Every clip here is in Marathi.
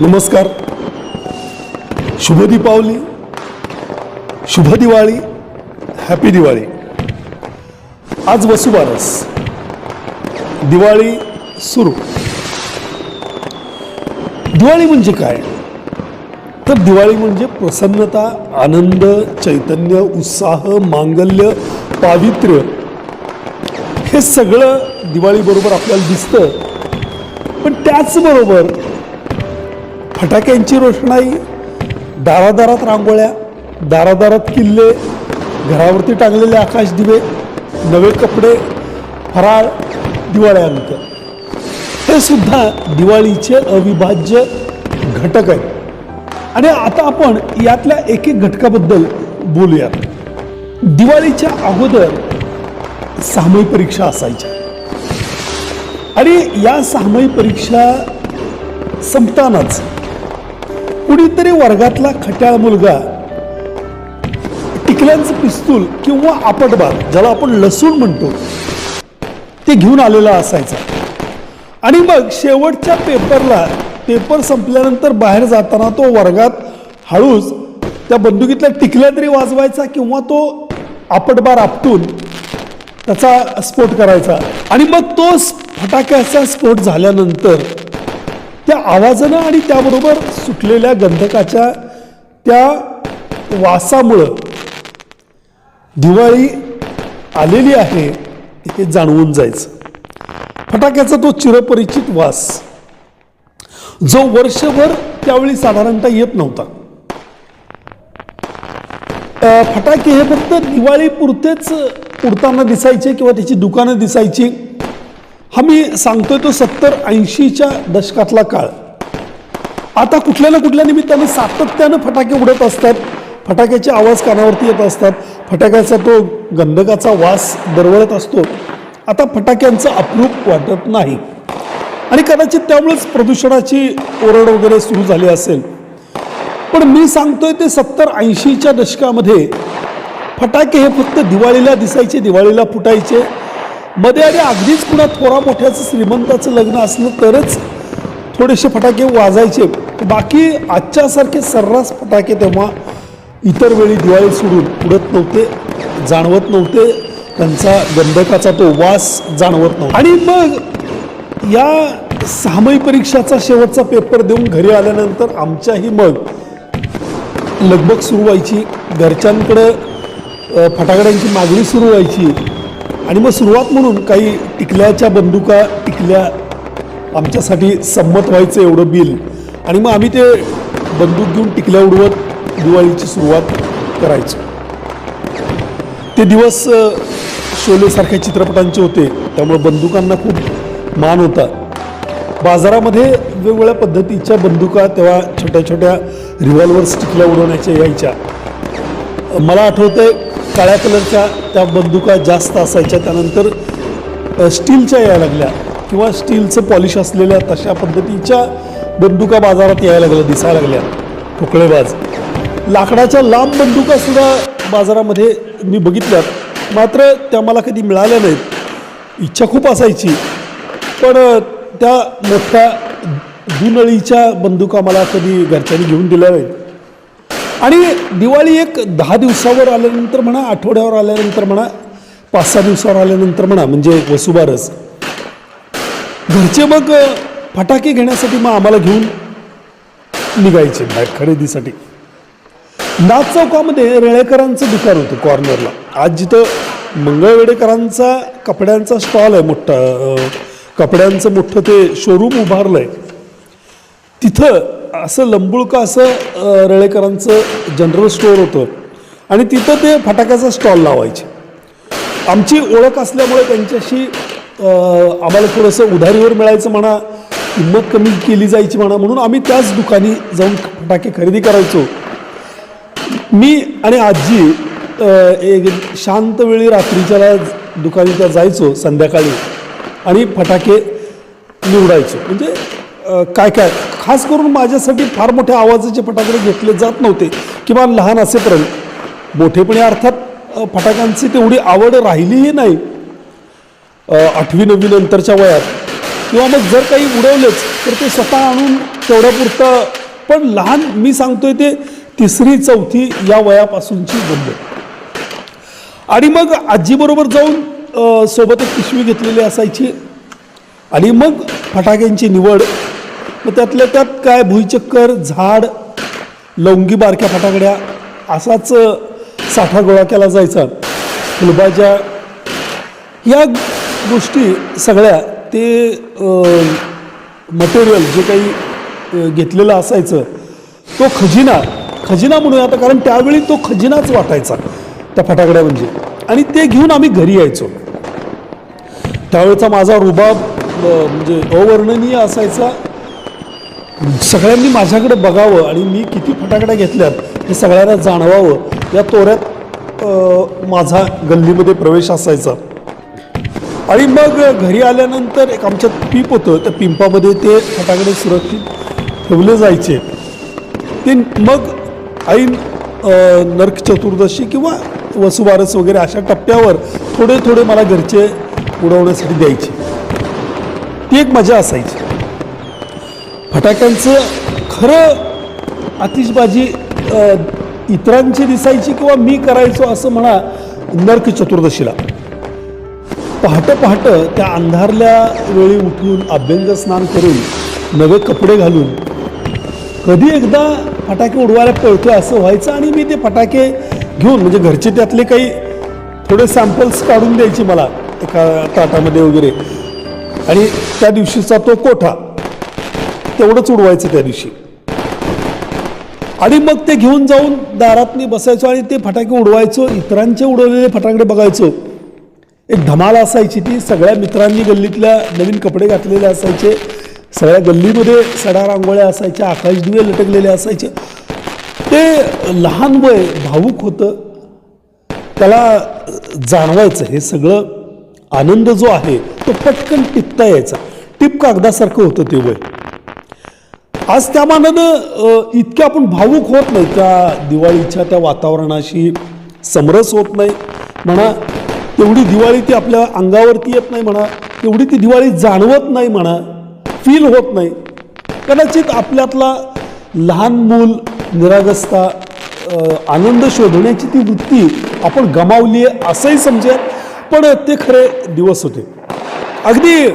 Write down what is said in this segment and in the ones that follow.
नमस्कार. शुभ दीपावली शुभ दिवाळी. हॅपी दिवाळी. आज वसुबारस. दिवाळी सुरू. दिवाळी म्हणजे काय? तर दिवाळी म्हणजे प्रसन्नता आनंद चैतन्य उत्साह मांगल्य पावित्र्य. हे सगळं दिवाळीबरोबर आपल्याला दिसतं. पण त्याचबरोबर फटाक्यांची रोषणाई दारादारात रांगोळ्या दारादारात किल्ले घरावरती टांगलेले आकाश दिवे नवे कपडे फराळ दिवाळ्यांक. हे सुद्धा दिवाळीचे अविभाज्य घटक आहेत. आणि आता आपण यातल्या एक एक घटकाबद्दल बोलूयात. दिवाळीच्या अगोदर सामयिक परीक्षा असायच्या. आणि या सामयिक परीक्षा संपतानाच कुणीतरी वर्गातला खट्याळ मुलगा टिकल्यांचं पिस्तूल किंवा आपटबार ज्याला आपण लसूण म्हणतो ते घेऊन आलेला असायचा. आणि मग शेवटच्या पेपरला पेपर संपल्यानंतर बाहेर जाताना तो वर्गात हळूच त्या बंदुकीतल्या टिकल्या तरी वाजवायचा किंवा तो आपटबार आपटून त्याचा स्फोट करायचा. आणि मग तो फटाक्याचा स्फोट झाल्यानंतर त्या आवाजानं आणि त्याबरोबर सुटलेल्या गंधकाच्या त्या वासामुळं दिवाळी आलेली आहे हे जाणवून जायचं. फटाक्याचा तो चिरपरिचित वास जो वर्षभर त्यावेळी साधारणतः येत नव्हता. फटाके हे फक्त दिवाळीपुरतेच उडताना दिसायचे किंवा त्याची दुकानं दिसायची हा मी सांगतोय तो सत्तर ऐंशीच्या दशकातला काळ. आता कुठल्या ना कुठल्या निमित्ताने सातत्यानं फटाके उडत असतात. फटाक्याचे आवाज कानावरती येत असतात. फटाक्याचा तो गंधकाचा वास दरवळत असतो. आता फटाक्यांचं अप्रूप वाटत नाही. आणि कदाचित त्यामुळेच प्रदूषणाची ओरड वगैरे सुरू झाली असेल. पण मी सांगतोय ते सत्तर ऐंशीच्या दशकामध्ये फटाके हे फक्त दिवाळीला दिसायचे दिवाळीला फुटायचे. मध्ये आणि अगदीच कुणा थोरा मोठ्याचं श्रीमंताचं लग्न असलं तरच थोडेसे फटाके वाजायचे. बाकी आजच्यासारखे सर्रास फटाके तेव्हा इतर वेळी दिवाळी सोडून उडत नव्हते जाणवत नव्हते. त्यांचा गंधकाचा तो वास जाणवत नव्हता. आणि मग या सहामाई परीक्षाचा शेवटचा पेपर देऊन घरी आल्यानंतर आमच्याही मग लगबग सुरू व्हायची. घरच्यांकडं फटाकड्यांची मागणी सुरू व्हायची. आणि मग सुरुवात म्हणून काही टिकल्याच्या बंदुका टिकल्या आमच्यासाठी संमत व्हायचं एवढं बिल. आणि मग आम्ही ते बंदूक घेऊन टिकल्या उडवत दिवाळीची सुरुवात करायचो. ते दिवस शोलेसारख्या चित्रपटांचे होते. त्यामुळे बंदुकांना खूप मान होता. बाजारामध्ये वेगवेगळ्या पद्धतीच्या बंदुका तेव्हा छोट्या छोट्या रिव्हॉल्वर्स टिकल्या उडवण्याच्या यायच्या. मला आठवतं काळ्या कलरच्या त्या बंदुका जास्त असायच्या. त्यानंतर स्टीलच्या यायला लागल्या. किंवा स्टीलचं पॉलिश असलेल्या तशा पद्धतीच्या बंदुका बाजारात यायला लागल्या दिसायला लागल्या. ठोकळेबाज. लाकडाच्या लांब बंदुकासुद्धा बाजारामध्ये मी बघितल्यात. मात्र त्या मला कधी मिळाल्या नाहीत. इच्छा खूप असायची. पण त्या मोठ्या दुनळीच्या बंदुका मला कधी घरच्यांनी घेऊन दिल्या नाहीत. आणि दिवाळी एक दहा दिवसावर आल्यानंतर म्हणा आठवड्यावर आल्यानंतर म्हणा पाच सहा दिवसावर आल्यानंतर म्हणा म्हणजे वसुबारस. घरचे मग फटाके घेण्यासाठी मग आम्हाला घेऊन निघायचे बाहेर खरेदीसाठी. नाथ चौकामध्ये रेळेकरांचं दुकान होतं कॉर्नरला आज जिथं मंगळवेडेकरांचा कपड्यांचा स्टॉल आहे मोठा कपड्यांचं मोठं ते शोरूम उभारलं आहे तिथं असं लंबुळका असं रळेकरांचं रेळेकरांचं जनरल स्टोअर होतं. आणि तिथं ते फटाक्याचा स्टॉल लावायचे. आमची ओळख असल्यामुळे त्यांच्याशी आम्हाला थोडंसं उधारीवर मिळायचं म्हणा किंमत कमी केली जायची म्हणा म्हणून आम्ही त्याच दुकानी जाऊन फटाके खरेदी करायचो. मी आणि आजी एक शांत वेळी रात्रीच्या दुकानी त्या जायचो संध्याकाळी आणि फटाके निवडायचो. म्हणजे काय काय? खास करून माझ्यासाठी फार मोठ्या आवाजाचे फटाके घेतले जात नव्हते किंवा लहान असेपर्यंत. मोठेपणी अर्थात फटाक्यांची तेवढी आवड राहिलीही नाही. आठवी नववी नंतरच्या वयात. किंवा मग जर काही उडवलेच तर ते स्वतः आणून तेवढ्यापुरतं पण लहान मी सांगतोय ते तिसरी चौथी या वयापासूनची बंद आणि मग आजीबरोबर जाऊन सोबत एक पिशवी घेतलेली असायची. आणि मग फटाक्यांची निवड मग त्यातल्या त्यात काय भुईचक्कर झाड लवंगी बारक्या फटाकड्या असाच साठा गोळा केला जायचा. फुलबाज्या या गोष्टी सगळ्या ते मटेरियल जे काही घेतलेलं असायचं तो खजिना खजिना म्हणूया आता कारण त्यावेळी तो खजिनाच वाटायचा त्या फटाकड्या म्हणजे. आणि ते घेऊन आम्ही घरी यायचो. त्यावेळेचा माझा रुबाब म्हणजे अवर्णनीय असायचा. सगळ्यांनी माझ्याकडे बघावं आणि मी किती फटाकड्या घेतल्यात हे सगळ्यांना जाणवावं. या तोऱ्यात माझा गल्लीमध्ये प्रवेश असायचा. आणि मग घरी आल्यानंतर एक आमच्यात पीप होतं त्या पिंपामध्ये ते फटाकडे सुरक्षित ठेवले जायचे. ते मग ऐन नरक चतुर्दशी किंवा वसुबारस वगैरे अशा टप्प्यावर थोडे थोडे मला घरचे उडवण्यासाठी द्यायचे. ती एक मजा असायची. फटाक्यांचं खरं आतिषबाजी इतरांची दिसायची किंवा मी करायचो असं म्हणा नरक चतुर्दशीला. पहाटं पहाटं त्या अंधारल्या वेळी उठून अभ्यंग स्नान करून नवे कपडे घालून कधी एकदा फटाके उडवायला पळतो असं व्हायचं आणि मी ते फटाके घेऊन म्हणजे घरचे त्यातले काही थोडे सॅम्पल्स काढून द्यायचे मला एका ताटामध्ये वगैरे. आणि त्या दिवशीचा तो कोठा तेवढंच उडवायचं त्या दिवशी. आणि मग ते घेऊन जाऊन दारातनी बसायचो आणि ते फटाके उडवायचो इतरांचे उडवलेले फटाकडे बघायचो. एक धमाल असायची ती सगळ्या मित्रांनी गल्लीतल्या नवीन कपडे घातलेले असायचे सगळ्या गल्लीमध्ये सडा रांगोळ्या असायच्या आकाशदिवे लटकलेले असायचे. ते लहान वय भावूक होतं. त्याला जाणवायचं हे सगळं आनंद जो आहे तो पटकन टिपता यायचा. टिप कागदासारखं होतं ते वय. आज त्या मानानं इतक्या आपण भावूक होत नाही. त्या दिवाळीच्या त्या वातावरणाशी समरस होत नाही. म्हणा तेवढी दिवाळी ती आपल्या अंगावरती येत नाही म्हणा तेवढी ती दिवाळी जाणवत नाही म्हणा फील होत नाही. कदाचित आपल्यातला लहान मूल निरागस्ता आनंद शोधण्याची ती वृत्ती आपण गमावली आहे असंही समजेल पण ते खरे दिवस होते. अगदी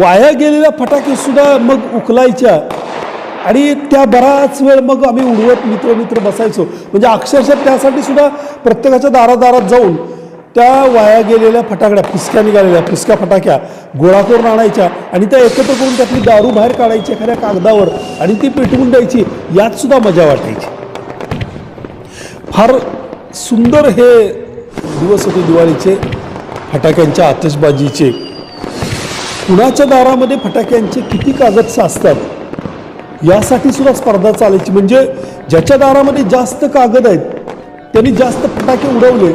वाया गेलेल्या फटाके सुद्धा मग उकलायच्या आणि त्या बराच वेळ मग आम्ही उडवत मित्र मित्र बसायचो. म्हणजे अक्षरशः त्यासाठी सुद्धा प्रत्येकाच्या दारादारात जाऊन त्या वाया गेलेल्या फटाकड्या फिसक्या निघालेल्या फिसक्या फटाक्या गोळा करून आणायच्या आणि त्या एकत्र करून त्यातली दारू बाहेर काढायची एखाद्या कागदावर आणि ती पेटवून द्यायची यात सुद्धा मजा वाटायची. फार सुंदर हे दिवस होते दिवाळीचे फटाक्यांच्या आतषबाजीचे. कुणाच्या दारामध्ये फटाक्यांचे किती कागद साचतात? यासाठी सुद्धा स्पर्धा चालायची. म्हणजे ज्याच्या दारामध्ये जास्त कागद आहेत त्यांनी जास्त फटाके उडवले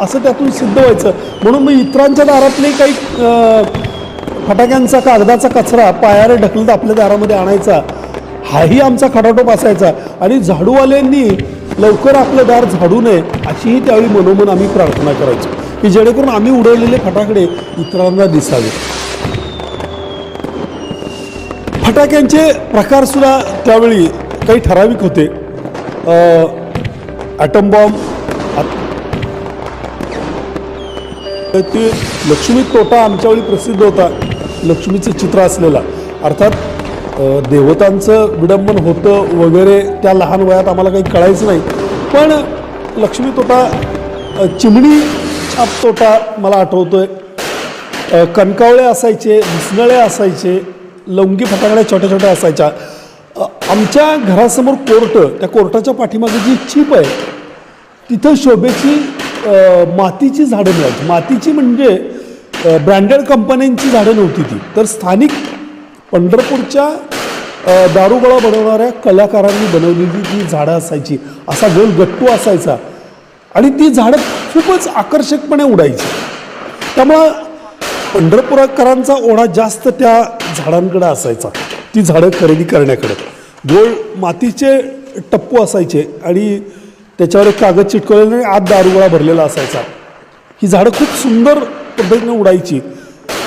असं त्यातून सिद्ध व्हायचं. म्हणून मग इतरांच्या दारातले काही फटाक्यांचा कागदाचा कचरा पायाने ढकलत आपल्या दारामध्ये आणायचा. हाही आमचा खटाटोप असायचा. आणि झाडूवाल्यांनी लवकर आपलं दार झाडू नये अशीही त्यावेळी मनोमन आम्ही प्रार्थना करायचो. की जेणेकरून आम्ही उडवलेले फटाकडे इतरांना दिसावे. फटाक्यांचे प्रकारसुद्धा त्यावेळी काही ठराविक होते. ॲटम बॉम्ब ते लक्ष्मी तोटा आमच्यावेळी प्रसिद्ध होता. लक्ष्मीचं चित्र असलेला. अर्थात देवतांचं विडंबन होतं वगैरे त्या लहान वयात आम्हाला काही कळायचं नाही. पण लक्ष्मी तोटा चिमणी छाप तोटा मला आठवतो आहे कणकावळे असायचे भुसनळे असायचे. लवंगी फटाकड्या छोट्या छोट्या असायच्या. आमच्या घरासमोर कोर्ट त्या कोर्टाच्या पाठीमागे जी चीप आहे तिथं शोभेची मातीची झाडं मिळायची मातीची म्हणजे ब्रँडेड कंपन्यांची झाडं नव्हती ती. तर स्थानिक पंढरपूरच्या दारुगोळा बनवणाऱ्या कलाकारांनी बनवलेली ती झाडं असायची असा गोल गट्टू असायचा. आणि ती झाडं खूपच आकर्षकपणे उडायची. त्यामुळं पंढरपूरकरांचा ओढा जास्त त्या झाडांकडं असायचा. ती झाडं खरेदी करण्याकडं. गोल मातीचे टप्पू असायचे आणि त्याच्यावर एक कागद चिटकवलेला आणि आत दारुगोळा भरलेला असायचा. ही झाडं खूप सुंदर पद्धतीने उडायची.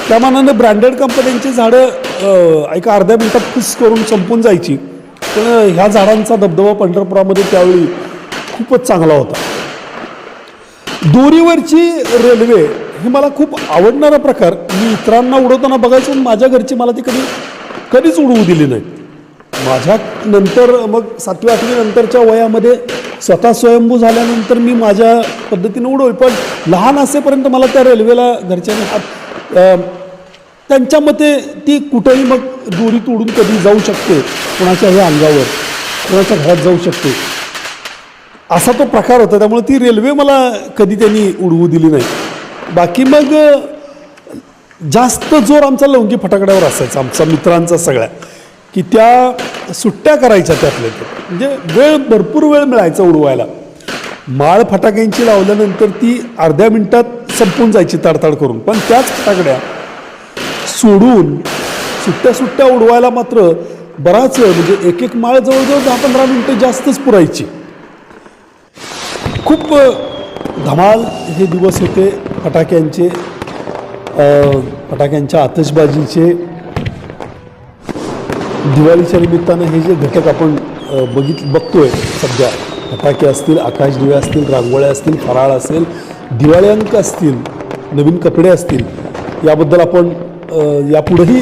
त्या मानानं ब्रँडेड कंपन्यांची झाडं एका अर्ध्या मिनिटात खुस करून संपून जायची. पण ह्या झाडांचा दबदबा पंढरपुरामध्ये त्यावेळी खूपच चांगला होता. दोरीवरची रेल्वे हे मला खूप आवडणारा प्रकार मी इतरांना उडवताना बघायचो माझ्या घरची मला ती कधी कधीच उडवू दिली नाही. माझ्या नंतर मग सातवी आठवी नंतरच्या वयामध्ये स्वतः स्वयंभू झाल्यानंतर मी माझ्या पद्धतीने उडवली पण लहान असेपर्यंत मला त्या रेल्वेला घरच्यांनी हात त्यांच्या मते ती कुठेही मग दोरीत उडून कधी जाऊ शकते. ह्या अंगावर कोणाच्या घरात जाऊ शकते. असा तो प्रकार होता. त्यामुळे ती रेल्वे मला कधी त्यांनी उडवू दिली नाही. बाकी मग जास्त जोर आमचा लवंगी फटाकड्यावर असायचा आमचा मित्रांचा सगळ्या. की त्या सुट्ट्या करायच्या त्यातल्या त्या. म्हणजे वेळ भरपूर वेळ मिळायचा उडवायला. माळ फटाक्यांची लावल्यानंतर ती अर्ध्या मिनिटात संपून जायची ताडताड करून. पण त्याच फटाकड्या सोडून सुट्ट्या सुट्ट्या उडवायला मात्र बराच वेळ म्हणजे एक एक माळ जवळजवळ दहा पंधरा मिनटं जास्तच पुरायची. खूप धमाल हे दिवस होते फटाक्यांचे फटाक्यांच्या आतषबाजीचे. दिवाळीच्या निमित्तानं हे जे घटक आपण बघित बघित बघतोय सध्या फटाके असतील आकाशदिवे असतील रांगोळ्या असतील फराळ असेल दिवाळी अंक असतील नवीन कपडे असतील याबद्दल आपण यापुढेही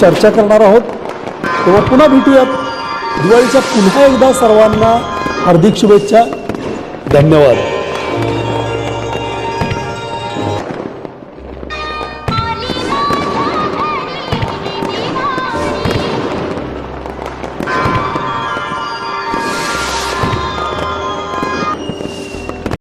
चर्चा करणार आहोत. तेव्हा पुन्हा भेटूयात. दिवाळीच्या पुन्हा एकदा सर्वांना हार्दिक शुभेच्छा. धन्यवाद.